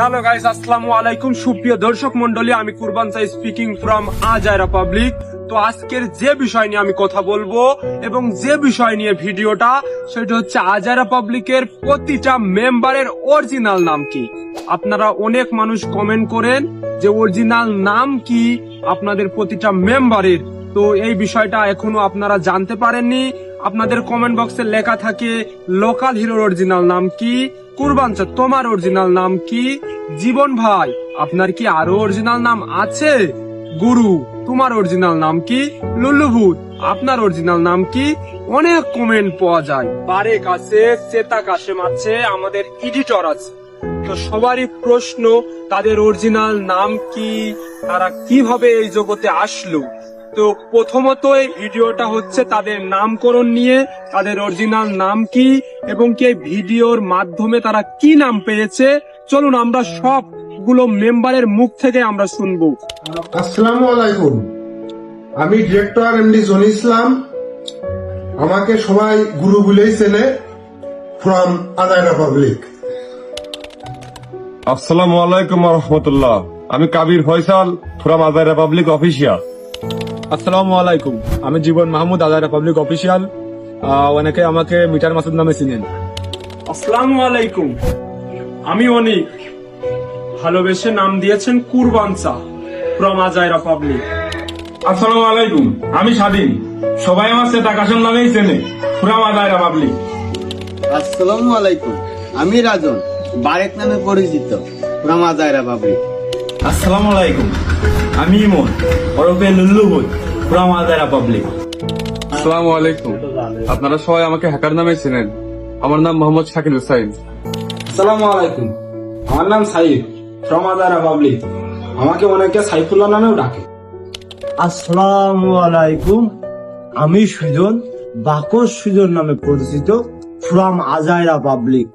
Hello guys আসসালামু আলাইকুম। সুপ্রিয় দর্শক মন্ডলী আমি কুরবান সাই স্পিকিং ফ্রম আজায়রা পাবলিক তো আজকের যে বিষয় নিয়ে আমি কথা বলব এবং যে বিষয় নিয়ে ভিডিওটা, সেটা হচ্ছে আজায়রা পাবলিকের প্রতিটা মেম্বারের অরিজিনাল নাম কি? আপনারা অনেক মানুষ কমেন্ট করেন যে অরিজিনাল নাম কি আপনাদের প্রতিটা মেম্বারের তো এই বিষয়টা এখনও আপনারা জানতে পারেননি। আপনাদের কমেন্ট বক্সে লেখা থাকে লোকাল হিরোর অরিজিনাল নাম কি? কুরবান তোমার অরিজিনাল নাম কি? জীবন ভাই, আপনার কি আরও অরিজিনাল নাম আছে? গুরু, তোমার অরিজিনাল নাম কি? লুল্লুভূত, আপনার অরিজিনাল নাম কি? অনেক কমেন্ট পাওয়া যায়। বারেক আছে চেতা কাশেম আছে আমাদের এডিটর আছে। তো সবারই প্রশ্ন, তাদের অরিজিনাল নাম কি? তারা কীভাবে এই জগতে আসলো? তো প্রথমত এই ভিডিওটা হচ্ছে তাদের নামকরণ নিয়ে তাদের অরিজিনাল নাম কি এবং কি এই ভিডিওর মাধ্যমে তারা কি নাম পেয়েছে। চলুন আমরা সবগুলো মেম্বারের মুখ থেকে আমরা শুনব। আসসালামু আলাইকুম। আমি ডিরেক্টর এমডি জনি ইসলাম। আমাকে সবাই গুরু বলেই চেনে ফ্রম আদায় পাবলিক আসসালামু আলাইকুম রহমতুল্লাহ। আমি Kabir Faisal from other republic official আসসালামু আলাইকুম। আমি Jibon Mahmud other republic official অনেকে আমাকে মিটার মাসুদ নামে চিনেন। আসসালামু আলাইকুম। আমি অনিক। ভালোবেসে নাম দিয়েছেন কুরবান শাহ ফ্রম আজাইরা পাবলিক আসসালামু আলাইকুম। আমি স্বাধীন। সবাই আমার সেটা কাশেম নামেই চেনে ফ্রম আদার রিপাবলিক আসসালামু আলাইকুম। আমি রাজন বারেক নামে পরিচিত রামাজায়রা পাবলিক আসসালামু আলাইকুম। আমি ইমন ওরফে লুল্লুবুল ফ্রম আদারা পাবলিক আসসালামু আলাইকুম। আপনারা সবাই আমাকে হ্যাকার নামে চেনেন। আমার নাম মোহাম্মদ শাকিল হুসাইন আসসালামু আলাইকুম। আমার নাম সাইফ ফ্রম আদারা পাবলিক আমাকে অনেকে সাইফুল্লাহ নামেও ডাকে। আসসালামু আলাইকুম। আমি সুজন বাকস সুজন নামে পরিচিত ফ্রম আজাইরা পাবলিক